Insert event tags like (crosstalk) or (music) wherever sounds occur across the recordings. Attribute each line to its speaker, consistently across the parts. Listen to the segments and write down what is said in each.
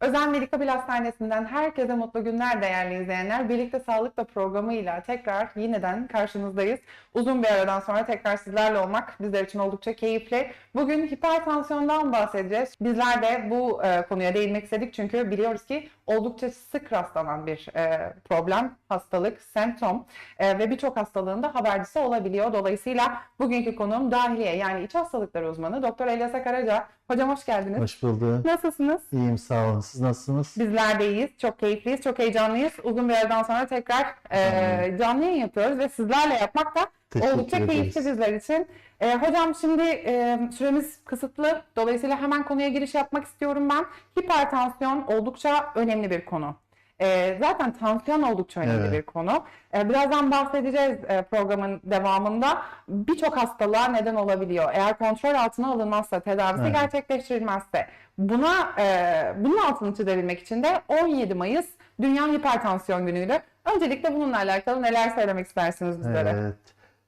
Speaker 1: Özel Medikabil Hastanesi'nden herkese mutlu günler değerli izleyenler. Birlikte Sağlıkla programıyla tekrar yeniden karşınızdayız. Uzun bir aradan sonra tekrar sizlerle olmak bizler için oldukça keyifli. Bugün hipertansiyondan bahsedeceğiz. Bizler de bu e, konuya değinmek istedik çünkü biliyoruz ki oldukça sık rastlanan bir e, problem, hastalık, semptom e, ve birçok hastalığında habercisi olabiliyor. Dolayısıyla bugünkü konuğum dahiliye yani iç hastalıkları uzmanı Doktor Elyas Karaca. Hocam hoş geldiniz.
Speaker 2: Hoş bulduk.
Speaker 1: Nasılsınız?
Speaker 2: İyiyim sağ olun. Siz nasılsınız?
Speaker 1: Bizler de iyiyiz. Çok keyifliyiz, çok heyecanlıyız. Uzun bir aradan sonra tekrar e, canlı yayın yapıyoruz ve sizlerle yapmak da
Speaker 2: Teşekkür
Speaker 1: oldukça keyifli bizler için. E, hocam şimdi e, süremiz kısıtlı. Dolayısıyla hemen konuya giriş yapmak istiyorum ben. Hipertansiyon oldukça önemli bir konu. E, zaten tansiyon oldukça önemli
Speaker 2: Evet.
Speaker 1: bir konu. E, birazdan bahsedeceğiz e, programın devamında. Birçok hastalığa neden olabiliyor. Eğer kontrol altına alınmazsa, tedavisi
Speaker 2: Evet.
Speaker 1: gerçekleştirilmezse. Buna e, bunun altını çizebilmek için de 17 Mayıs Dünya Hipertansiyon Günü'ydü. Öncelikle bununla alakalı neler söylemek istersiniz bizlere?
Speaker 2: Evet.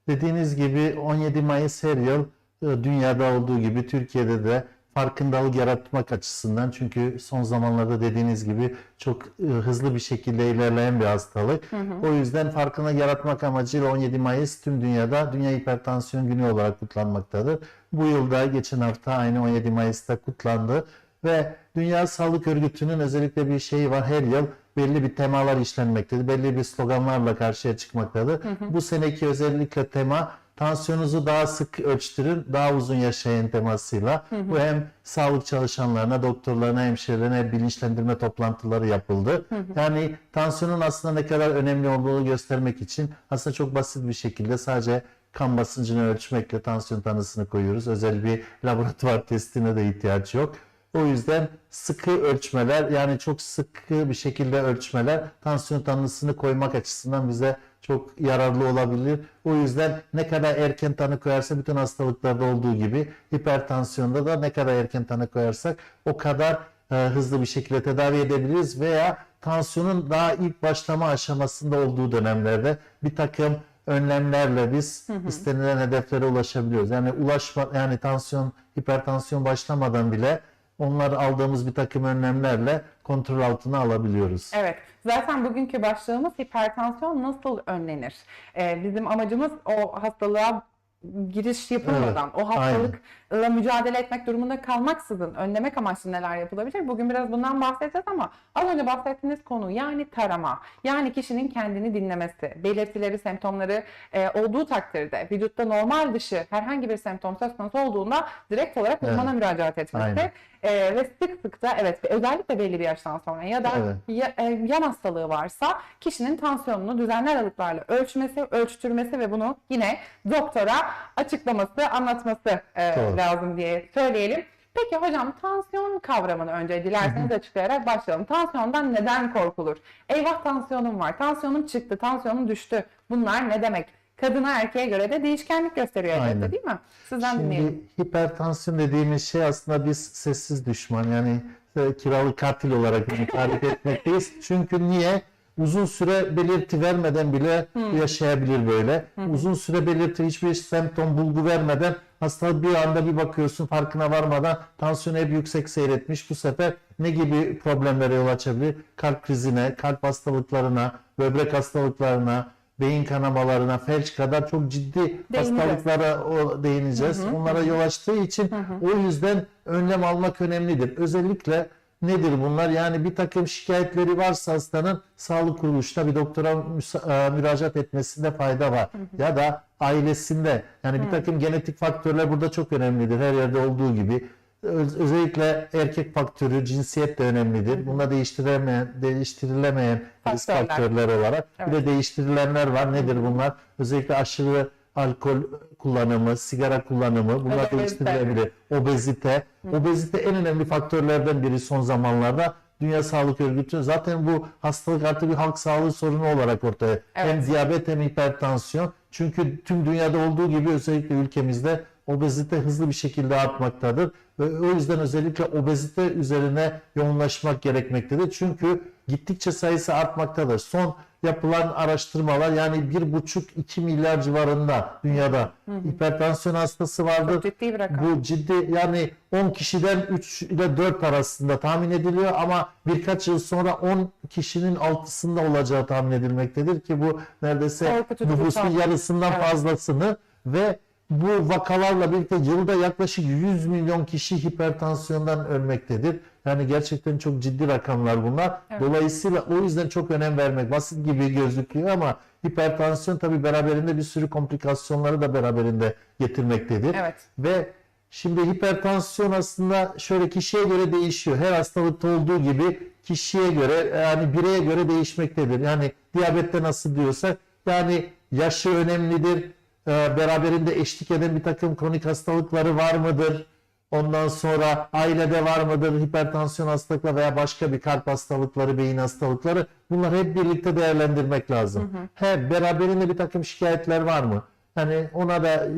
Speaker 2: Dediğiniz gibi 17 Mayıs her yıl e, dünyada olduğu gibi Türkiye'de de farkındalık yaratmak açısından çünkü son zamanlarda dediğiniz gibi çok e, hızlı bir şekilde ilerleyen bir hastalık. O yüzden farkına yaratmak amacıyla 17 Mayıs tüm dünyada Dünya Hipertansiyon Günü olarak kutlanmaktadır. Bu yılda geçen hafta aynı 17 Mayıs'ta kutlandı ve Dünya Sağlık Örgütü'nün özellikle bir şeyi var her yıl belli bir temalar işlenmektedir. Belli bir sloganlarla karşıya çıkmaktadır. Bu seneki özellikle tema tansiyonunuzu daha sık ölçtürün, daha uzun yaşayın temasıyla. Bu hem sağlık çalışanlarına, doktorlarına, hemşirelerine bilinçlendirme toplantıları yapıldı. Yani tansiyonun aslında ne kadar önemli olduğunu göstermek için aslında çok basit bir şekilde sadece kan basıncını ölçmekle tansiyon tanısını koyuyoruz. Özel bir laboratuvar (laughs) testine de ihtiyaç yok. O yüzden sıkı ölçmeler yani çok sıkı bir şekilde ölçmeler tansiyon tanısını koymak açısından bize çok yararlı olabilir. O yüzden ne kadar erken tanı koyarsa bütün hastalıklarda olduğu gibi hipertansiyonda da ne kadar erken tanı koyarsak o kadar e, hızlı bir şekilde tedavi edebiliriz veya tansiyonun daha ilk başlama aşamasında olduğu dönemlerde bir takım önlemlerle biz istenilen hedeflere ulaşabiliyoruz. Yani ulaşma yani tansiyon, hipertansiyon başlamadan bile onlar aldığımız bir takım önlemlerle kontrol altına alabiliyoruz.
Speaker 1: Evet. Zaten bugünkü başlığımız hipertansiyon nasıl önlenir? Ee, bizim amacımız o hastalığa giriş yapılmadan,
Speaker 2: Evet,
Speaker 1: o hastalıkla mücadele etmek durumunda kalmaksızın önlemek amaçlı neler yapılabilir? Bugün biraz bundan bahsedeceğiz ama az önce bahsettiğiniz konu yani tarama, yani kişinin kendini dinlemesi, belirtileri, semptomları e, olduğu takdirde vücutta normal dışı herhangi bir semptom söz konusu olduğunda direkt olarak
Speaker 2: Evet.
Speaker 1: uzmana müracaat etmesi.
Speaker 2: Aynen.
Speaker 1: E, ve sık sık da evet özellikle belli bir yaştan sonra ya da
Speaker 2: Evet.
Speaker 1: ya- e, yan hastalığı varsa kişinin tansiyonunu düzenli aralıklarla ölçmesi, ölçtürmesi ve bunu yine doktora açıklaması, anlatması e,
Speaker 2: Doğru.
Speaker 1: Lazım diye söyleyelim. Peki hocam tansiyon kavramını önce dilerseniz açıklayarak başlayalım. Tansiyondan neden korkulur? Eyvah tansiyonum var, tansiyonum çıktı, tansiyonum düştü. Bunlar ne demek? Kadına erkeğe göre de değişkenlik gösteriyor elbette değil mi? Sizden dinleyelim.
Speaker 2: Şimdi hipertansiyon dediğimiz şey aslında biz sessiz düşman yani e, kiralı katil olarak tarif etmekteyiz. (laughs) Çünkü niye? Uzun süre belirti vermeden bile yaşayabilir böyle. Uzun süre belirti hiçbir semptom bulgu vermeden hasta bir anda bir bakıyorsun farkına varmadan tansiyonu hep yüksek seyretmiş. Bu sefer ne gibi problemlere yol açabilir? Kalp krizine, kalp hastalıklarına, böbrek hastalıklarına, beyin kanamalarına, felç kadar çok ciddi
Speaker 1: Değineceğiz.
Speaker 2: hastalıklara o değineceğiz. Onlara yol açtığı için o yüzden önlem almak önemlidir. Özellikle nedir bunlar? Yani bir takım şikayetleri varsa hastanın sağlık kuruluşuna bir doktora e, müracaat etmesinde fayda var. Ya da ailesinde yani bir takım genetik faktörler burada çok önemlidir. Her yerde olduğu gibi. Öz- Özellikle erkek faktörü, cinsiyet de önemlidir. Bunda değiştirilemeyen, değiştirilemeyen risk
Speaker 1: Faktörler.
Speaker 2: faktörler olarak.
Speaker 1: Evet.
Speaker 2: Bir de değiştirilenler var. Nedir bunlar? Özellikle aşırı alkol kullanımı, sigara kullanımı bunlar değiştirilebilir. Obezite. Obezite en önemli faktörlerden biri son zamanlarda. Dünya Sağlık Örgütü zaten bu hastalık artık bir halk sağlığı sorunu olarak ortaya. Hem
Speaker 1: Evet.
Speaker 2: diyabet hem hipertansiyon. Çünkü tüm dünyada olduğu gibi özellikle ülkemizde obezite hızlı bir şekilde artmaktadır. Ve o yüzden özellikle obezite üzerine yoğunlaşmak gerekmektedir. Çünkü gittikçe sayısı artmaktadır. Son yapılan araştırmalar yani 1,5-2 milyar civarında dünyada hipertansiyon hastası vardır.
Speaker 1: Çok ciddi bir rakam.
Speaker 2: Bu ciddi yani 10 kişiden 3 ile 4 arasında tahmin ediliyor ama birkaç yıl sonra 10 kişinin altısında olacağı tahmin edilmektedir ki bu neredeyse nüfusun yarısından
Speaker 1: Evet.
Speaker 2: fazlasını ve bu vakalarla birlikte yılda yaklaşık 100 milyon kişi hipertansiyondan ölmektedir. Yani gerçekten çok ciddi rakamlar bunlar.
Speaker 1: Evet.
Speaker 2: Dolayısıyla o yüzden çok önem vermek basit gibi gözüküyor ama hipertansiyon tabii beraberinde bir sürü komplikasyonları da beraberinde getirmektedir.
Speaker 1: Evet.
Speaker 2: Ve şimdi hipertansiyon aslında şöyle kişiye göre değişiyor. Her hastalıkta olduğu gibi kişiye göre yani bireye göre değişmektedir. Yani diyabette nasıl diyorsak yani yaşı önemlidir. Ee, Beraberinde eşlik eden bir takım kronik hastalıkları var mıdır? Ondan sonra ailede var mıdır hipertansiyon hastalıkları veya başka bir kalp hastalıkları, beyin hastalıkları? Bunları hep birlikte değerlendirmek lazım. He, beraberinde bir takım şikayetler var mı? Hani ona da e,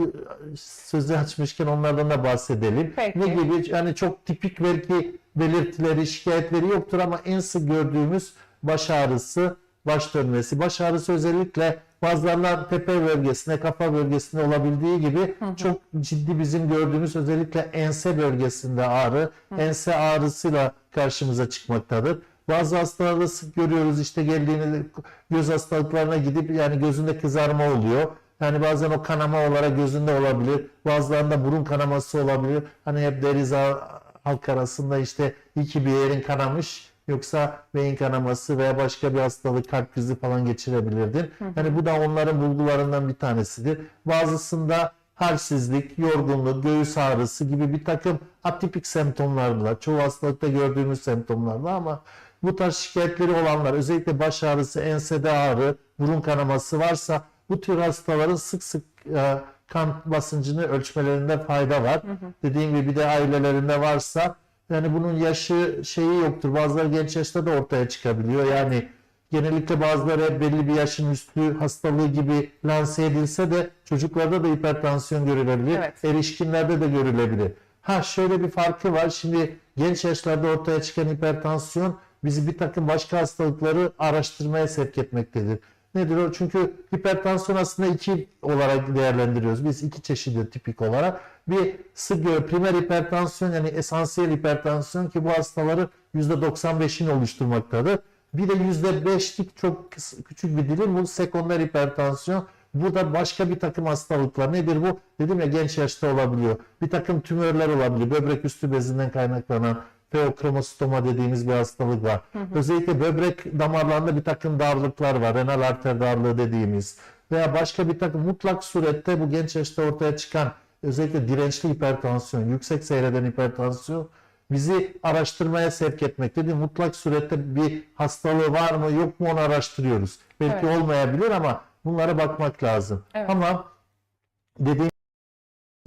Speaker 2: sözü açmışken onlardan da bahsedelim.
Speaker 1: Peki.
Speaker 2: Ne gibi? Yani çok tipik belki belirtileri, şikayetleri yoktur ama en sık gördüğümüz baş ağrısı, baş dönmesi. Baş ağrısı özellikle bazılarında tepe bölgesinde, kafa bölgesinde olabildiği gibi çok ciddi bizim gördüğümüz özellikle ense bölgesinde ağrı, ense ağrısıyla karşımıza çıkmaktadır. Bazı hastalarda sık görüyoruz işte geldiğinde göz hastalıklarına gidip yani gözünde kızarma oluyor. Yani bazen o kanama olarak gözünde olabilir. Bazılarında burun kanaması olabilir. Hani hep deriz ha- halk arasında işte iki bir yerin kanamış yoksa beyin kanaması veya başka bir hastalık kalp krizi falan geçirebilirdin. Yani bu da onların bulgularından bir tanesidir. Bazısında halsizlik, yorgunluk, göğüs ağrısı gibi bir takım atipik semptomlarla, çoğu hastalıkta gördüğümüz semptomlarla ama bu tarz şikayetleri olanlar, özellikle baş ağrısı, ensede ağrı, burun kanaması varsa bu tür hastaların sık sık e, kan basıncını ölçmelerinde fayda var. Dediğim gibi bir de ailelerinde varsa yani bunun yaşı şeyi yoktur. Bazıları genç yaşta da ortaya çıkabiliyor. Yani genellikle bazıları belli bir yaşın üstü hastalığı gibi lanse edilse de çocuklarda da hipertansiyon görülebilir.
Speaker 1: Evet.
Speaker 2: Erişkinlerde de görülebilir. Ha şöyle bir farkı var. Şimdi genç yaşlarda ortaya çıkan hipertansiyon bizi bir takım başka hastalıkları araştırmaya sevk etmektedir. Nedir o? Çünkü hipertansiyon aslında iki olarak değerlendiriyoruz. Biz iki çeşidi tipik olarak. Bir gör- primer hipertansiyon yani esansiyel hipertansiyon ki bu hastaları %95'ini oluşturmaktadır. Bir de %5'lik çok küçük bir dilim bu sekonder hipertansiyon. Bu da başka bir takım hastalıklar. Nedir bu? Dedim ya genç yaşta olabiliyor. Bir takım tümörler olabiliyor. Böbrek üstü bezinden kaynaklanan feokromostoma dediğimiz bir hastalık var. Özellikle böbrek damarlarında bir takım darlıklar var. Renal arter darlığı dediğimiz veya başka bir takım mutlak surette bu genç yaşta ortaya çıkan özellikle dirençli hipertansiyon, yüksek seyreden hipertansiyon bizi araştırmaya sevk etmektedir. Mutlak surette bir hastalığı var mı yok mu onu araştırıyoruz. Belki
Speaker 1: Evet.
Speaker 2: olmayabilir ama bunlara bakmak lazım.
Speaker 1: Evet.
Speaker 2: Ama dediğim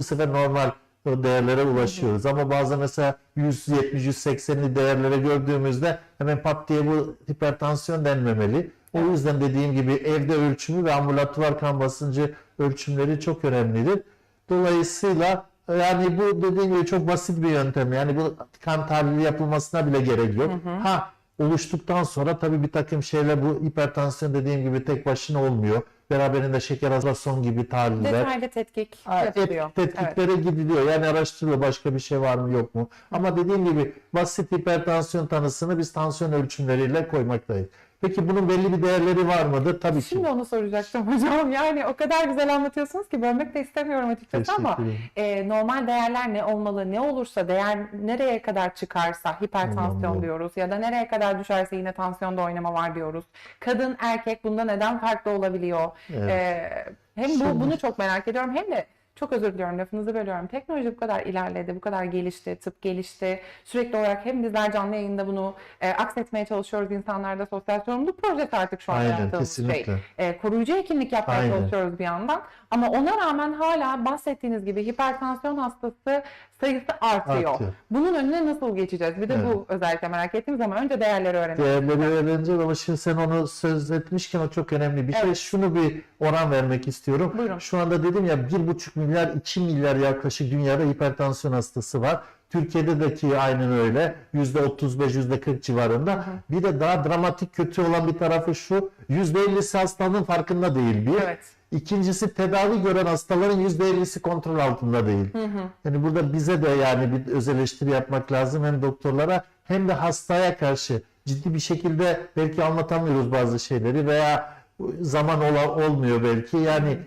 Speaker 2: bu sefer normal değerlere ulaşıyoruz. Ama bazen mesela 170-180'li değerlere gördüğümüzde hemen pat diye bu hipertansiyon denmemeli. O yüzden dediğim gibi evde ölçümü ve ambulatuvar kan basıncı ölçümleri çok önemlidir. Dolayısıyla yani bu dediğim gibi çok basit bir yöntem. Yani bu kan tahlili yapılmasına bile gerek yok. Ha oluştuktan sonra tabii bir takım şeyler bu hipertansiyon dediğim gibi tek başına olmuyor. Beraberinde şeker azlasyon gibi tahliller.
Speaker 1: Detaylı tetkik yapılıyor.
Speaker 2: et- tetkiklere gidiliyor. Yani araştırılıyor başka bir şey var mı yok mu. Ama dediğim gibi basit hipertansiyon tanısını biz tansiyon ölçümleriyle koymaktayız. Peki bunun belli bir değerleri var mıdır? Tabii ki.
Speaker 1: Şimdi onu soracaktım (laughs) hocam. Yani o kadar güzel anlatıyorsunuz ki bölmek de istemiyorum açıkçası ama e, normal değerler ne olmalı? Ne olursa değer nereye kadar çıkarsa hipertansiyon
Speaker 2: Anladım.
Speaker 1: diyoruz ya da nereye kadar düşerse yine tansiyonda oynama var diyoruz. Kadın erkek bunda neden farklı olabiliyor?
Speaker 2: Evet.
Speaker 1: E, hem bu
Speaker 2: Şimdi-
Speaker 1: bunu çok merak ediyorum hem de çok özür diliyorum lafınızı bölüyorum. Teknoloji bu kadar ilerledi, bu kadar gelişti, tıp gelişti. Sürekli olarak hem bizler canlı yayında bunu e, aksetmeye çalışıyoruz insanlarda sosyal sorumluluk projesi artık şu an
Speaker 2: Aynen
Speaker 1: yaptığımız şey e, koruyucu hekimlik yapmaya
Speaker 2: Aynen.
Speaker 1: çalışıyoruz bir yandan. Ama ona rağmen hala bahsettiğiniz gibi hipertansiyon hastası sayısı artıyor.
Speaker 2: Artıyor.
Speaker 1: Bunun önüne nasıl geçeceğiz? Bir de
Speaker 2: Evet.
Speaker 1: bu özellikle merak ettiğimiz ama önce değerleri öğrenelim.
Speaker 2: Değerleri öğreneceğiz ama şimdi sen onu söz etmişken o çok önemli bir şey.
Speaker 1: Evet.
Speaker 2: Şunu bir oran vermek istiyorum.
Speaker 1: Buyurun.
Speaker 2: Şu anda dedim ya 1,5 milyar 2 milyar yaklaşık dünyada hipertansiyon hastası var. Türkiye'de de ki aynen öyle. %35, %40 civarında. Bir de daha dramatik kötü olan bir tarafı şu. %50'si hastalığın farkında değil bir.
Speaker 1: Evet.
Speaker 2: İkincisi tedavi gören hastaların %50'si kontrol altında değil. Yani burada bize de yani bir öz eleştiri yapmak lazım hem doktorlara hem de hastaya karşı ciddi bir şekilde belki anlatamıyoruz bazı şeyleri veya zaman ola, olmuyor belki. Yani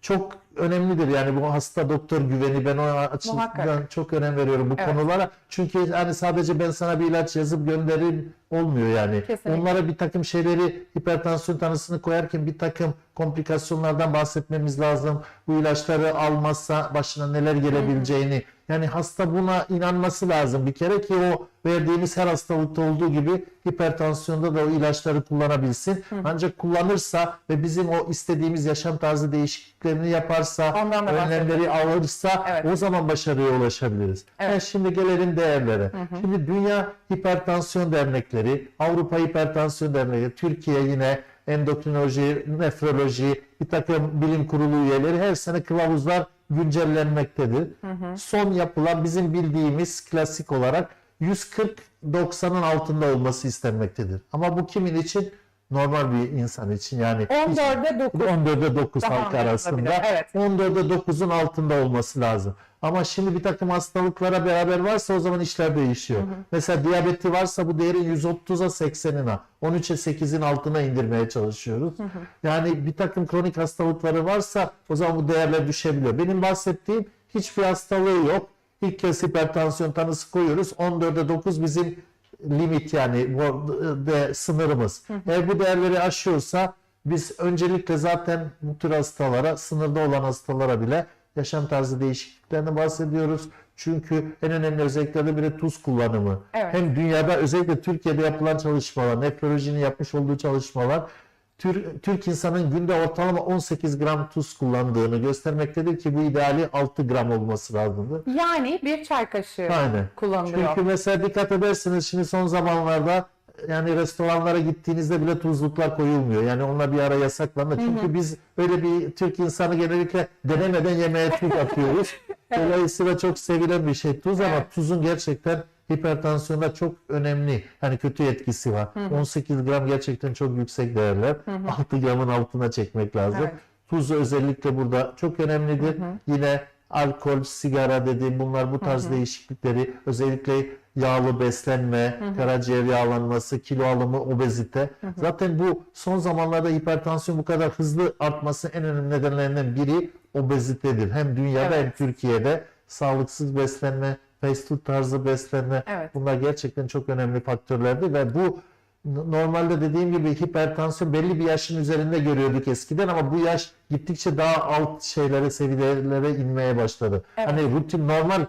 Speaker 2: çok önemlidir yani bu hasta doktor güveni ben o açıdan
Speaker 1: Muhakkak.
Speaker 2: çok önem veriyorum bu
Speaker 1: Evet.
Speaker 2: konulara. Çünkü yani sadece ben sana bir ilaç yazıp göndereyim olmuyor yani.
Speaker 1: Kesinlikle.
Speaker 2: Onlara bir takım şeyleri hipertansiyon tanısını koyarken bir takım komplikasyonlardan bahsetmemiz lazım. Bu ilaçları almazsa başına neler gelebileceğini. Yani hasta buna inanması lazım bir kere ki o verdiğimiz her hastalıkta olduğu gibi hipertansiyonda da o ilaçları kullanabilsin. Ancak kullanırsa ve bizim o istediğimiz yaşam tarzı değişikliklerini yaparsa, önlemleri alırsa
Speaker 1: Evet.
Speaker 2: o zaman başarıya ulaşabiliriz.
Speaker 1: Evet.
Speaker 2: Ha, şimdi gelelim değerlere. Şimdi Dünya Hipertansiyon Dernekleri, Avrupa Hipertansiyon Dernekleri, Türkiye yine endokrinoloji, nefroloji, bir takım bilim kurulu üyeleri her sene kılavuzlar güncellenmektedir. Son yapılan bizim bildiğimiz klasik olarak 140-90'ın altında olması istenmektedir. Ama bu kimin için? Normal bir insan için yani.
Speaker 1: 14'e 9.
Speaker 2: 14'e 9
Speaker 1: Daha
Speaker 2: halk arasında.
Speaker 1: evet.
Speaker 2: 14'e 9'un altında olması lazım. Ama şimdi bir takım hastalıklara beraber varsa o zaman işler değişiyor. Mesela diyabeti varsa bu değerin 130'a 80'ine, 13'e 8'in altına indirmeye çalışıyoruz. Yani bir takım kronik hastalıkları varsa o zaman bu değerler düşebiliyor. Benim bahsettiğim hiçbir hastalığı yok. İlk kez hipertansiyon tanısı koyuyoruz. 14'e 9 bizim limit yani de sınırımız. Eğer bu değerleri aşıyorsa biz öncelikle zaten bu tür hastalara, sınırda olan hastalara bile yaşam tarzı değişikliklerine bahsediyoruz. Çünkü en önemli özelliklerden biri tuz kullanımı.
Speaker 1: Evet.
Speaker 2: Hem dünyada özellikle Türkiye'de yapılan çalışmalar, nefrolojinin yapmış olduğu çalışmalar Türk, Türk insanın günde ortalama 18 gram tuz kullandığını göstermektedir ki bu ideali 6 gram olması lazımdır.
Speaker 1: Yani bir çay kaşığı
Speaker 2: Aynen.
Speaker 1: kullanılıyor.
Speaker 2: Çünkü mesela dikkat edersiniz şimdi son zamanlarda yani restoranlara gittiğinizde bile tuzluklar koyulmuyor. Yani onlar bir ara yasaklandı. Çünkü biz öyle bir Türk insanı genellikle denemeden yemeğe tuz atıyoruz. (laughs) Dolayısıyla çok sevilen bir şey tuz ama
Speaker 1: Evet.
Speaker 2: tuzun gerçekten hipertansiyonda çok önemli. Hani kötü etkisi var. 18 gram gerçekten çok yüksek değerler. 6 gramın altına çekmek lazım.
Speaker 1: Evet.
Speaker 2: Tuz özellikle burada çok önemlidir. Yine alkol, sigara dediğim bunlar bu tarz değişiklikleri özellikle yağlı beslenme, karaciğer yağlanması, kilo alımı, obezite. Zaten bu son zamanlarda hipertansiyon bu kadar hızlı artması en önemli nedenlerinden biri obezitedir. Hem dünyada
Speaker 1: Evet.
Speaker 2: hem Türkiye'de sağlıksız beslenme, fast food tarzı beslenme
Speaker 1: Evet.
Speaker 2: bunlar gerçekten çok önemli faktörlerdi ve bu normalde dediğim gibi hipertansiyon belli bir yaşın üzerinde görüyorduk eskiden ama bu yaş gittikçe daha alt şeylere, seviyelere inmeye başladı.
Speaker 1: Evet.
Speaker 2: Hani rutin normal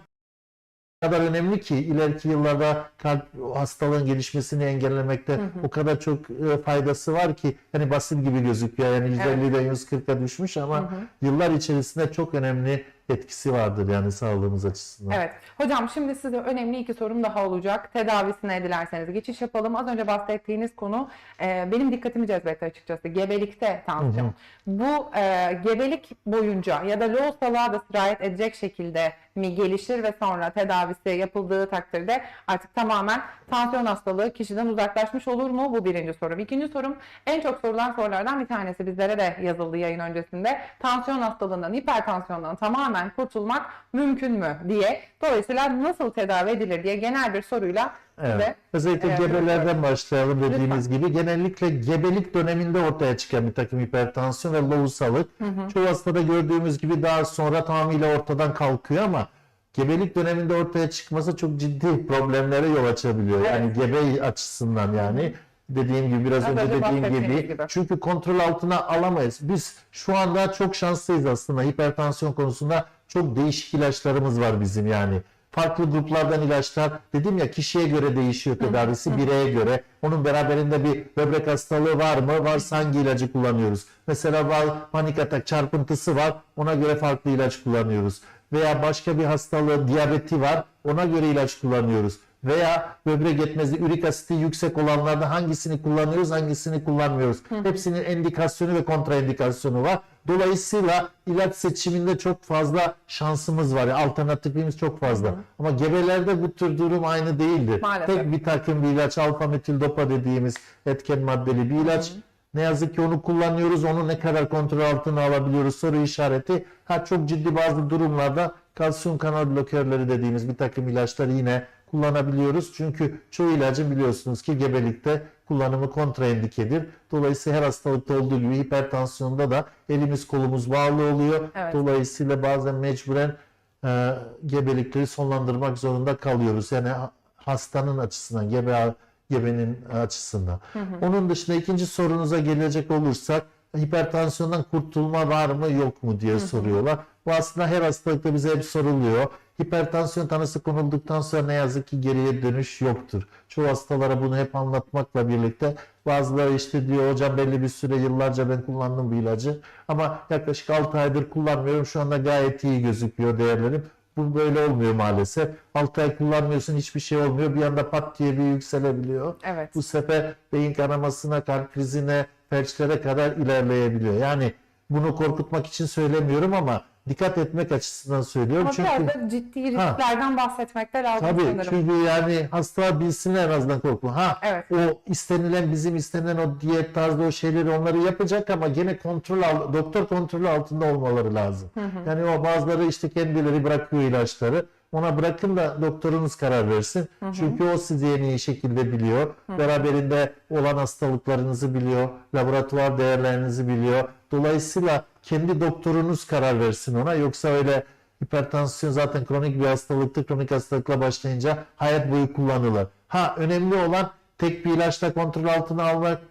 Speaker 2: kadar önemli ki ileriki yıllarda kalp hastalığın gelişmesini engellemekte o kadar çok e, faydası var ki hani basit gibi gözüküyor. Yani %50'den %140'a düşmüş ama yıllar içerisinde çok önemli etkisi vardır yani sağlığımız açısından.
Speaker 1: Evet. Hocam şimdi size önemli iki sorum daha olacak. Tedavisine dilerseniz geçiş yapalım. Az önce bahsettiğiniz konu e, benim dikkatimi cezbetti açıkçası. Gebelikte tansiyon. Bu e, gebelik boyunca ya da lohusalığa da sirayet edecek şekilde mi gelişir ve sonra tedavisi yapıldığı takdirde artık tamamen tansiyon hastalığı kişiden uzaklaşmış olur mu? Bu birinci sorum. İkinci sorum en çok sorulan sorulardan bir tanesi bizlere de yazıldı yayın öncesinde. Tansiyon hastalığından, hipertansiyondan tamamen kurtulmak mümkün mü diye. Dolayısıyla nasıl tedavi edilir diye genel bir soruyla
Speaker 2: Evet.
Speaker 1: size
Speaker 2: Özellikle
Speaker 1: Evet,
Speaker 2: gebelerden başlayalım dediğimiz gibi. Genellikle gebelik döneminde ortaya çıkan bir takım hipertansiyon ve lohusalık. Çoğu hastada gördüğümüz gibi daha sonra tamamıyla ortadan kalkıyor ama gebelik döneminde ortaya çıkması çok ciddi problemlere yol açabiliyor. Yani gebe açısından yani. Dediğim gibi biraz
Speaker 1: Az
Speaker 2: önce dediğim gibi.
Speaker 1: gibi.
Speaker 2: Çünkü kontrol altına alamayız. Biz şu anda çok şanslıyız aslında hipertansiyon konusunda. Çok değişik ilaçlarımız var bizim yani. Farklı gruplardan ilaçlar dedim ya kişiye göre değişiyor tedavisi bireye göre. Onun beraberinde bir böbrek hastalığı var mı? Varsa hangi ilacı kullanıyoruz? Mesela var, panik atak çarpıntısı var. Ona göre farklı ilaç kullanıyoruz. Veya başka bir hastalığı diyabeti var. Ona göre ilaç kullanıyoruz. Veya böbrek yetmezliği, ürik asiti yüksek olanlarda hangisini kullanıyoruz, hangisini kullanmıyoruz. Hepsinin endikasyonu ve kontraindikasyonu var. Dolayısıyla ilaç seçiminde çok fazla şansımız var. Yani alternatifimiz çok fazla. Ama gebelerde bu tür durum aynı değildir.
Speaker 1: Maalesef.
Speaker 2: Tek bir takım bir ilaç alfa metil dopa dediğimiz etken maddeli bir ilaç. Ne yazık ki onu kullanıyoruz. Onu ne kadar kontrol altına alabiliyoruz soru işareti. Ha çok ciddi bazı durumlarda kalsiyum kanal blokörleri dediğimiz bir takım ilaçları yine kullanabiliyoruz. Çünkü çoğu ilacın biliyorsunuz ki gebelikte kullanımı kontraindikedir. Dolayısıyla her hastalıkta olduğu gibi hipertansiyonda da elimiz kolumuz bağlı oluyor.
Speaker 1: Evet.
Speaker 2: Dolayısıyla bazen mecburen e, gebelikleri sonlandırmak zorunda kalıyoruz. Yani ha- hastanın açısından, gebe gebenin açısından. Onun dışında ikinci sorunuza gelecek olursak hipertansiyondan kurtulma var mı yok mu diye soruyorlar. Bu aslında her hastalıkta bize hep soruluyor. Hipertansiyon tanısı konulduktan sonra ne yazık ki geriye dönüş yoktur. Çoğu hastalara bunu hep anlatmakla birlikte bazıları işte diyor hocam belli bir süre yıllarca ben kullandım bu ilacı ama yaklaşık 6 aydır kullanmıyorum şu anda gayet iyi gözüküyor değerlerim. Bu böyle olmuyor maalesef. 6 ay kullanmıyorsun hiçbir şey olmuyor. Bir anda pat diye bir yükselebiliyor.
Speaker 1: Evet.
Speaker 2: Bu sefer beyin kanamasına, kalp krizine, felçlere kadar ilerleyebiliyor. Yani bunu korkutmak için söylemiyorum ama dikkat etmek açısından söylüyorum.
Speaker 1: Ama
Speaker 2: Çünkü
Speaker 1: biraz da ciddi risklerden bahsetmek de lazım
Speaker 2: tabii
Speaker 1: sanırım.
Speaker 2: çünkü yani hastalar bilsinler en azından korkma. Ha
Speaker 1: Evet.
Speaker 2: o istenilen bizim istenilen o diyet tarzı o şeyleri onları yapacak ama gene kontrol al, doktor kontrolü altında olmaları lazım. Yani o bazıları işte kendileri bırakıyor ilaçları. Ona bırakın da doktorunuz karar versin. Çünkü o sizi en iyi şekilde biliyor. Beraberinde olan hastalıklarınızı biliyor. Laboratuvar değerlerinizi biliyor. Dolayısıyla kendi doktorunuz karar versin ona. Yoksa öyle hipertansiyon zaten kronik bir hastalıktır. Kronik hastalıkla başlayınca hayat boyu kullanılır. Ha önemli olan tek bir ilaçla kontrol altına almak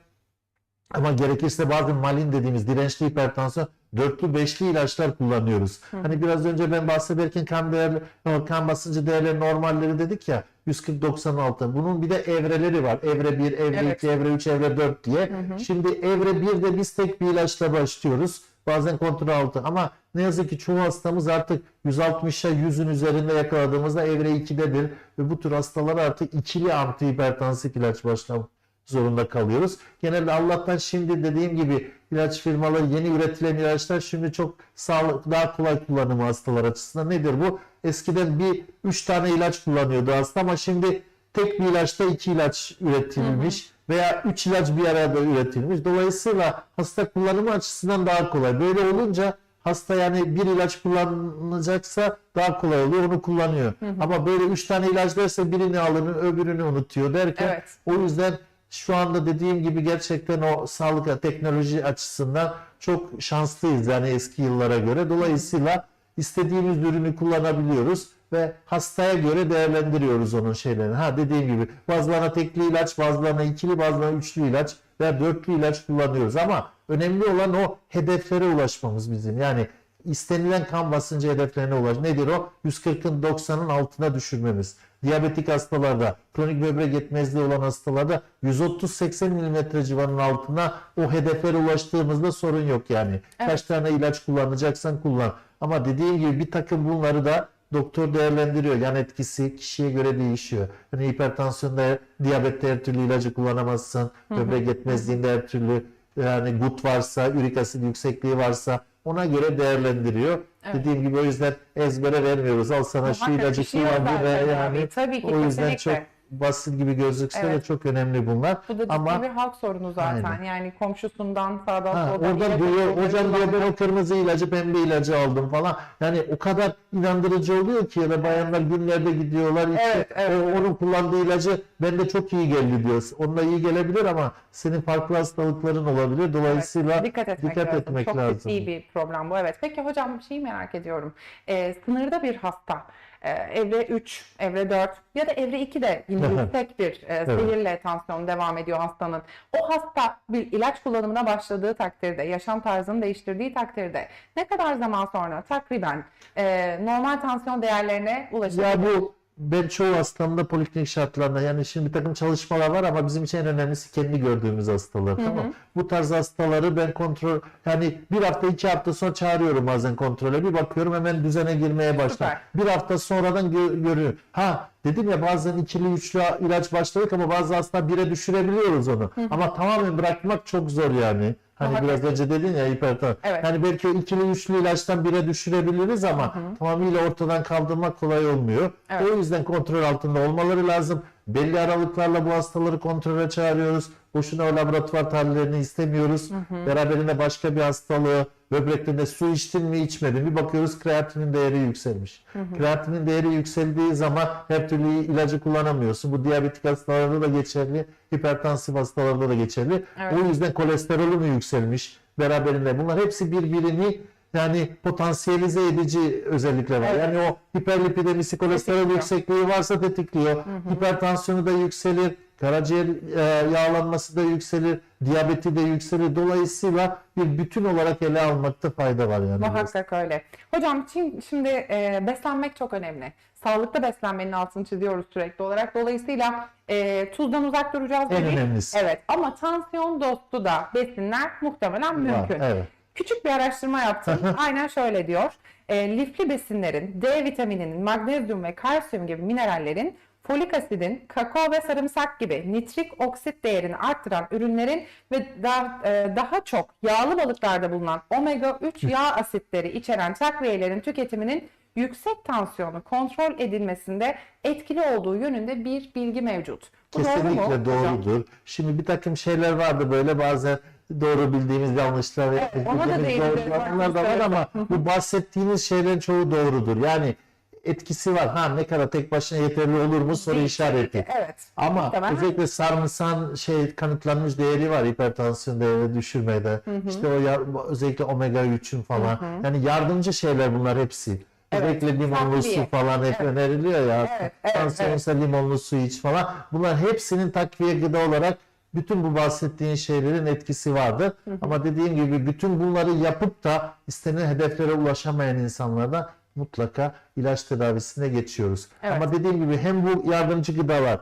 Speaker 2: ama gerekirse bazen malin dediğimiz dirençli hipertansiyon dörtlü beşli ilaçlar kullanıyoruz. Hani biraz önce ben bahsederken kan değerli, kan basıncı değerleri normalleri dedik ya 140-96. Bunun bir de evreleri var. Evre 1, evre
Speaker 1: Evet.
Speaker 2: 2, evre 3, evre 4 diye. Şimdi evre 1'de biz tek bir ilaçla başlıyoruz. Bazen kontrol altı ama ne yazık ki çoğu hastamız artık 160'a 100'ün üzerinde yakaladığımızda evre 2'dedir ve bu tür hastalara artık ikili antihipertansif ilaç başlamak zorunda kalıyoruz. Genelde Allah'tan şimdi dediğim gibi ilaç firmaları yeni üretilen ilaçlar şimdi çok sağlık daha kolay kullanımı hastalar açısından. Nedir bu? Eskiden bir üç tane ilaç kullanıyordu hasta ama şimdi tek bir ilaçta iki ilaç üretilmiş veya üç ilaç bir arada üretilmiş. Dolayısıyla hasta kullanımı açısından daha kolay. Böyle olunca hasta yani bir ilaç kullanacaksa daha kolay oluyor onu kullanıyor. Ama böyle üç tane ilaç derse birini alır öbürünü unutuyor derken
Speaker 1: Evet.
Speaker 2: o yüzden şu anda dediğim gibi gerçekten o sağlık teknoloji açısından çok şanslıyız yani eski yıllara göre. Dolayısıyla istediğimiz ürünü kullanabiliyoruz ve hastaya göre değerlendiriyoruz onun şeylerini. Ha dediğim gibi bazılarına tekli ilaç, bazılarına ikili, bazılarına üçlü ilaç veya dörtlü ilaç kullanıyoruz ama önemli olan o hedeflere ulaşmamız bizim. Yani istenilen kan basıncı hedeflerine ulaş. Nedir o? 140'ın 90'ın altına düşürmemiz. Diyabetik hastalarda, kronik böbrek yetmezliği olan hastalarda 130-80 mm civarının altına o hedeflere ulaştığımızda sorun yok yani. Kaç tane ilaç kullanacaksan kullan. Ama dediğim gibi bir takım bunları da doktor değerlendiriyor. Yan etkisi kişiye göre değişiyor. Hani hipertansiyonda, diyabette her türlü ilacı kullanamazsın. Böbrek yetmezliğinde her türlü yani gut varsa, ürik asit yüksekliği varsa ona göre değerlendiriyor.
Speaker 1: Evet.
Speaker 2: Dediğim gibi o yüzden ezbere vermiyoruz. Al sana şu
Speaker 1: Muhakkak
Speaker 2: ilacı
Speaker 1: kişiye
Speaker 2: kullan ve yani
Speaker 1: abi. Tabii ki,
Speaker 2: o yüzden
Speaker 1: kesinlikle.
Speaker 2: çok basit gibi gözükse de
Speaker 1: Evet.
Speaker 2: çok önemli bunlar.
Speaker 1: Bu da
Speaker 2: Ama
Speaker 1: bir halk sorunu zaten.
Speaker 2: Aynen.
Speaker 1: Yani komşusundan sağdan
Speaker 2: Ha,
Speaker 1: soldan
Speaker 2: orada diyor hocam diyor ben o kırmızı ilacı pembe ilacı aldım falan. Yani o kadar inandırıcı oluyor ki ya da bayanlar günlerde gidiyorlar işte
Speaker 1: Evet, evet.
Speaker 2: o- onun kullandığı ilacı bende çok iyi geldi diyor. Onunla iyi gelebilir ama senin farklı hastalıkların olabilir. Dolayısıyla
Speaker 1: Evet, dikkat etmek lazım.
Speaker 2: etmek
Speaker 1: Çok
Speaker 2: lazım.
Speaker 1: ciddi bir problem bu. Evet. Peki hocam bir şeyi merak ediyorum. Ee, sınırda bir hasta evre 3, evre 4 ya da evre 2 de yine yüksek (laughs) bir e, seyirle tansiyon devam ediyor hastanın. O hasta bir ilaç kullanımına başladığı takdirde, yaşam tarzını değiştirdiği takdirde ne kadar zaman sonra takriben e, normal tansiyon değerlerine ulaşabilir?
Speaker 2: Ya bu ben çoğu hastamda poliklinik şartlarında yani şimdi bir takım çalışmalar var ama bizim için en önemlisi kendi gördüğümüz hastalar. Tamam. mı? Bu tarz hastaları ben kontrol yani bir hafta iki hafta sonra çağırıyorum bazen kontrole bir bakıyorum hemen düzene girmeye başlar. Bir hafta sonradan gö- görüyor. Ha dedim ya bazen ikili üçlü ilaç başladık ama bazı hasta bire düşürebiliyoruz onu. Ama tamamen bırakmak çok zor yani. Hani biraz önce dedin ya hipertan.
Speaker 1: Evet.
Speaker 2: Yani belki ikili üçlü ilaçtan bire düşürebiliriz ama tamamıyla ortadan kaldırmak kolay olmuyor.
Speaker 1: Evet.
Speaker 2: O yüzden kontrol altında olmaları lazım. Belli aralıklarla bu hastaları kontrole çağırıyoruz. Boşuna o laboratuvar tahlillerini istemiyoruz. Beraberinde başka bir hastalığı, böbreklerinde su içtin mi içmedin mi bakıyoruz kreatinin değeri yükselmiş. Kreatinin değeri yükseldiği zaman her türlü ilacı kullanamıyorsun. Bu diyabetik hastalarda da geçerli, hipertansif hastalarda da geçerli.
Speaker 1: Evet.
Speaker 2: O yüzden kolesterolü mü yükselmiş beraberinde. Bunlar hepsi birbirini yani potansiyelize edici özellikler var.
Speaker 1: Evet.
Speaker 2: Yani o hiperlipidemisi, kolesterol
Speaker 1: Tetikliyor.
Speaker 2: yüksekliği varsa tetikliyor. Hipertansiyonu da yükselir. Karaciğer e, yağlanması da yükselir. Diyabeti de yükselir. Dolayısıyla bir bütün olarak ele almakta fayda var yani.
Speaker 1: Muhakkak öyle. Hocam şimdi, şimdi e, beslenmek çok önemli. Sağlıklı beslenmenin altını çiziyoruz sürekli olarak. Dolayısıyla e, tuzdan uzak duracağız.
Speaker 2: En
Speaker 1: dedik.
Speaker 2: önemlisi.
Speaker 1: Evet ama tansiyon dostu da besinler muhtemelen
Speaker 2: Var,
Speaker 1: mümkün.
Speaker 2: evet.
Speaker 1: Küçük bir araştırma yaptım. (laughs) Aynen şöyle diyor. E, lifli besinlerin, D vitamininin, magnezyum ve kalsiyum gibi minerallerin, folik asidin, kakao ve sarımsak gibi nitrik oksit değerini arttıran ürünlerin ve daha, e, daha çok yağlı balıklarda bulunan omega 3 yağ asitleri içeren takviyelerin tüketiminin yüksek tansiyonu kontrol edilmesinde etkili olduğu yönünde bir bilgi mevcut. Bu doğru mu
Speaker 2: Kesinlikle
Speaker 1: hocam?
Speaker 2: doğrudur. Şimdi bir takım şeyler vardı böyle bazen doğru bildiğimiz yanlışlar ve
Speaker 1: Evet, ona da değineceğiz.
Speaker 2: doğrular da var ama bu bahsettiğiniz şeylerin çoğu doğrudur. Yani etkisi var. Ha ne kadar tek başına yeterli olur mu soru
Speaker 1: Değil,
Speaker 2: işareti.
Speaker 1: Evet.
Speaker 2: Ama
Speaker 1: Muhtemelen.
Speaker 2: özellikle sarımsan şey kanıtlanmış değeri var hipertansiyon değerini düşürmede. İşte o ya- özellikle omega 3'ün falan. Yani yardımcı şeyler bunlar hepsi.
Speaker 1: Evet,
Speaker 2: Özellikle limonlu
Speaker 1: takviye.
Speaker 2: su falan hep öneriliyor ya.
Speaker 1: Evet, evet,
Speaker 2: Tansiyonsa limonlu su iç falan. Bunlar hepsinin takviye gıda olarak bütün bu bahsettiğin şeylerin etkisi vardır. Ama dediğim gibi bütün bunları yapıp da istenen hedeflere ulaşamayan insanlardan mutlaka ilaç tedavisine geçiyoruz.
Speaker 1: Evet.
Speaker 2: Ama dediğim gibi hem bu yardımcı gıdalar,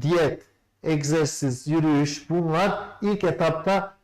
Speaker 2: diyet, egzersiz, yürüyüş bunlar ilk etapta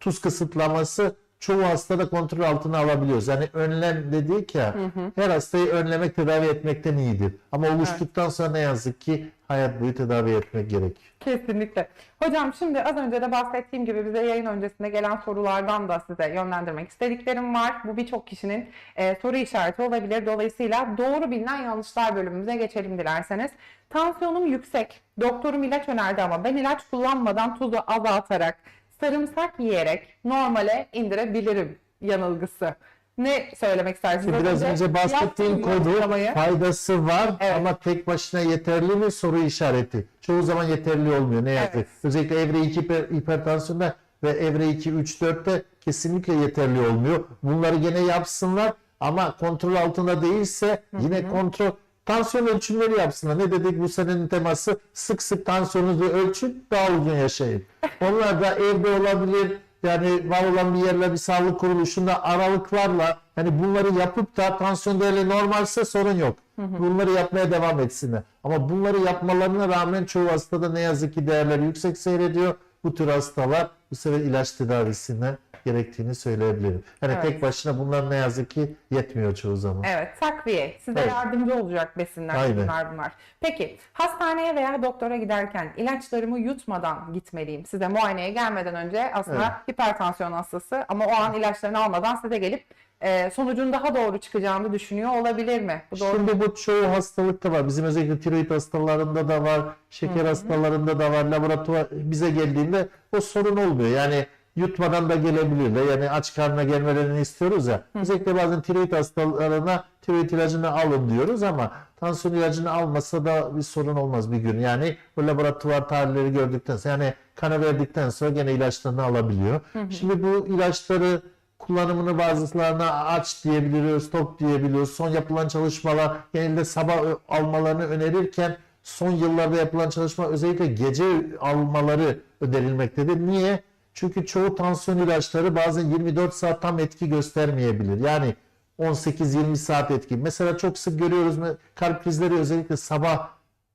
Speaker 2: tuz kısıtlaması çoğu hastada kontrol altına alabiliyoruz. Yani önlem dedik ya her hastayı önlemek tedavi etmekten iyidir. Ama oluştuktan sonra ne yazık ki hayat boyu tedavi etmek gerekiyor.
Speaker 1: Kesinlikle. Hocam şimdi az önce de bahsettiğim gibi bize yayın öncesinde gelen sorulardan da size yönlendirmek istediklerim var. Bu birçok kişinin e, soru işareti olabilir. Dolayısıyla doğru bilinen yanlışlar bölümümüze geçelim dilerseniz. Tansiyonum yüksek. Doktorum ilaç önerdi ama ben ilaç kullanmadan tuzu azaltarak, sarımsak yiyerek normale indirebilirim yanılgısı. Ne söylemek istersiniz?
Speaker 2: Biraz önce bahsettiğim
Speaker 1: yaptığım
Speaker 2: konu
Speaker 1: açıklamayı-
Speaker 2: faydası var
Speaker 1: Evet.
Speaker 2: ama tek başına yeterli mi soru işareti. Çoğu zaman yeterli olmuyor ne yazık.
Speaker 1: Evet.
Speaker 2: Özellikle evre 2 hiper- hipertansiyonda ve evre 2 3 4'te kesinlikle yeterli olmuyor. Bunları gene yapsınlar ama kontrol altında değilse yine kontrol tansiyon ölçümleri yapsınlar. Ne dedik bu senenin teması? Sık sık tansiyonunuzu ölçün, daha uzun yaşayın. Onlar da evde olabilir, yani var olan bir yerle bir sağlık kuruluşunda aralıklarla hani bunları yapıp da tansiyon değerleri normalse sorun yok. Bunları yapmaya devam etsinler. Ama bunları yapmalarına rağmen çoğu hastada ne yazık ki değerleri yüksek seyrediyor. Bu tür hastalar bu sefer ilaç tedavisine gerektiğini söyleyebilirim. Yani
Speaker 1: Evet.
Speaker 2: tek başına bunlar ne yazık ki yetmiyor çoğu zaman.
Speaker 1: Evet, takviye. Size
Speaker 2: Evet.
Speaker 1: yardımcı olacak besinler
Speaker 2: Aynen.
Speaker 1: bunlar bunlar. Peki, hastaneye veya doktora giderken ilaçlarımı yutmadan gitmeliyim. Size muayeneye gelmeden önce aslında
Speaker 2: Evet.
Speaker 1: hipertansiyon hastası ama o an ilaçlarını almadan size gelip e, sonucun daha doğru çıkacağını düşünüyor olabilir mi? Bu doğru?
Speaker 2: Şimdi bu çoğu hastalıkta var. Bizim özellikle tiroid hastalarında da var, şeker hastalarında da var. Laboratuvar bize geldiğinde o sorun olmuyor. Yani yutmadan da gelebilirler. Yani aç karnına gelmelerini istiyoruz ya. Özellikle bazen tiroid hastalarına tiroid ilacını alın diyoruz ama tansiyon ilacını almasa da bir sorun olmaz bir gün. Yani bu laboratuvar tahlilleri gördükten sonra yani kana verdikten sonra gene ilaçlarını alabiliyor. Şimdi bu ilaçları kullanımını bazılarına aç diyebiliyoruz, stop diyebiliyoruz. Son yapılan çalışmalar genelde sabah almalarını önerirken son yıllarda yapılan çalışma özellikle gece almaları önerilmektedir. Niye? Çünkü çoğu tansiyon ilaçları bazen 24 saat tam etki göstermeyebilir. Yani 18-20 saat etki. Mesela çok sık görüyoruz kalp krizleri özellikle sabah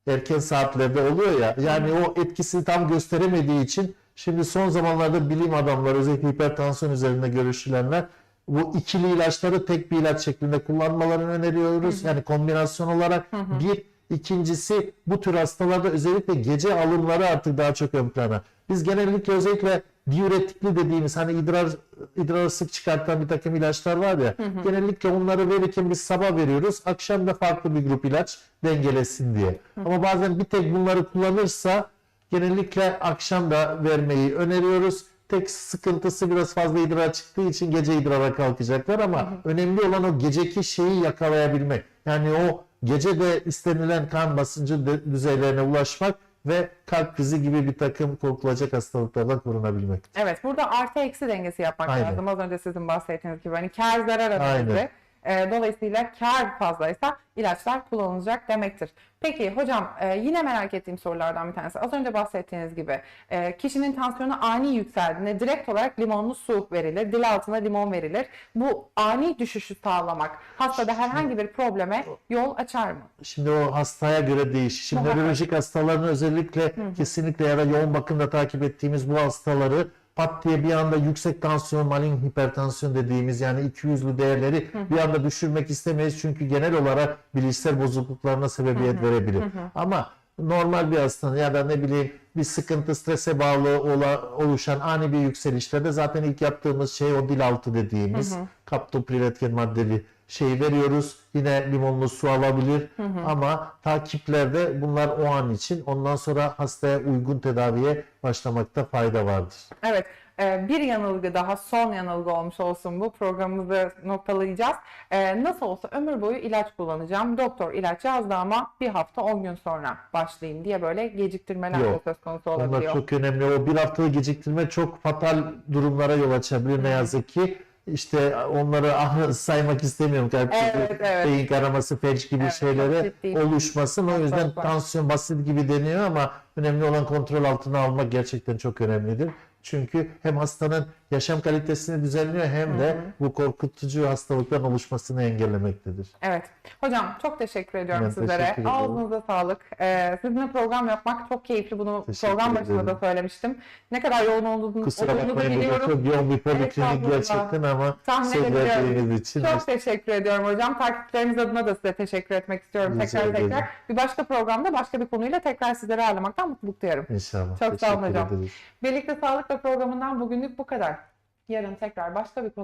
Speaker 2: erken saatlerde oluyor ya. Yani o etkisini tam gösteremediği için şimdi son zamanlarda bilim adamları özellikle hipertansiyon üzerinde görüşülenler bu ikili ilaçları tek bir ilaç şeklinde kullanmalarını öneriyoruz. Yani kombinasyon olarak bir ikincisi bu tür hastalarda özellikle gece alımları artık daha çok ön plana. Biz genellikle özellikle diüretikli dediğimiz hani idrar idrarı sık çıkartan bir takım ilaçlar var ya genellikle onları verirken biz sabah veriyoruz akşam da farklı bir grup ilaç dengelesin diye. Ama bazen bir tek bunları kullanırsa genellikle akşam da vermeyi öneriyoruz. Tek sıkıntısı biraz fazla idrar çıktığı için gece idrara kalkacaklar ama önemli olan o geceki şeyi yakalayabilmek. Yani o gece de istenilen kan basıncı düzeylerine ulaşmak ve kalp krizi gibi bir takım korkulacak hastalıklardan korunabilmek.
Speaker 1: Evet burada artı eksi dengesi yapmak
Speaker 2: Aynen.
Speaker 1: lazım. Az önce sizin bahsettiğiniz gibi hani kar zarar
Speaker 2: Aynen.
Speaker 1: Analizi. E, dolayısıyla kar fazlaysa ilaçlar kullanılacak demektir. Peki hocam e, yine merak ettiğim sorulardan bir tanesi. Az önce bahsettiğiniz gibi e, kişinin tansiyonu ani yükseldiğinde direkt olarak limonlu su verilir. Dil altına limon verilir. Bu ani düşüşü sağlamak hastada herhangi bir probleme yol açar mı?
Speaker 2: Şimdi o hastaya göre değişir. Şimdi nörolojik hastaların özellikle kesinlikle ya da yoğun bakımda takip ettiğimiz bu hastaları pat diye bir anda yüksek tansiyon, malign hipertansiyon dediğimiz yani 200'lü değerleri bir anda düşürmek istemeyiz. Çünkü genel olarak bilişsel bozukluklarına sebebiyet verebilir. Ama normal bir hastanın ya da ne bileyim bir sıkıntı, strese bağlı ola- oluşan ani bir yükselişlerde zaten ilk yaptığımız şey o dil altı dediğimiz kaptopriletken maddeli şey veriyoruz. Yine limonlu su alabilir ama takiplerde bunlar o an için ondan sonra hastaya uygun tedaviye başlamakta fayda vardır.
Speaker 1: Evet, e, bir yanılgı daha son yanılgı olmuş olsun bu programımızı noktalayacağız. E, Nasıl olsa ömür boyu ilaç kullanacağım. Doktor ilaç yazdı ama bir hafta 10 gün sonra başlayayım diye böyle geciktirmeler de
Speaker 2: Yok.
Speaker 1: söz konusu olabiliyor.
Speaker 2: çok önemli. O bir haftalık geciktirme çok fatal durumlara yol açabilir ne yazık ki. İşte onları ah, saymak istemiyorum. Kalp
Speaker 1: Evet, evet.
Speaker 2: beyin kanaması, felç gibi
Speaker 1: Evet,
Speaker 2: şeylere oluşmasın. O yüzden
Speaker 1: Hastalıklar.
Speaker 2: tansiyon basit gibi deniyor ama önemli olan kontrol altına almak gerçekten çok önemlidir. Çünkü hem hastanın yaşam kalitesini düzenliyor hem de bu korkutucu hastalıkların oluşmasını engellemektedir.
Speaker 1: Evet. Hocam çok teşekkür ediyorum
Speaker 2: Ben
Speaker 1: sizlere.
Speaker 2: teşekkür ederim.
Speaker 1: Ağzınıza sağlık. Ee, sizinle program yapmak çok keyifli. Bunu
Speaker 2: Teşekkür
Speaker 1: program başında da söylemiştim. Ne kadar yoğun olduğunu,
Speaker 2: Kusura
Speaker 1: olduğunu da biliyorum.
Speaker 2: çok yoğun bir poliklinik
Speaker 1: Estağfurullah.
Speaker 2: gerçekten ama verdiğiniz için
Speaker 1: Çok teşekkür ediyorum hocam. Takipçilerimiz adına da size teşekkür etmek istiyorum
Speaker 2: Rica
Speaker 1: tekrar
Speaker 2: ederim.
Speaker 1: tekrar. Bir başka programda başka bir konuyla tekrar sizleri ağırlamaktan mutluluk duyarım.
Speaker 2: inşallah.
Speaker 1: Çok sağ olun hocam.
Speaker 2: ederiz.
Speaker 1: Birlikte Sağlıkla programından bugünlük bu kadar. Yarın tekrar başka bir konu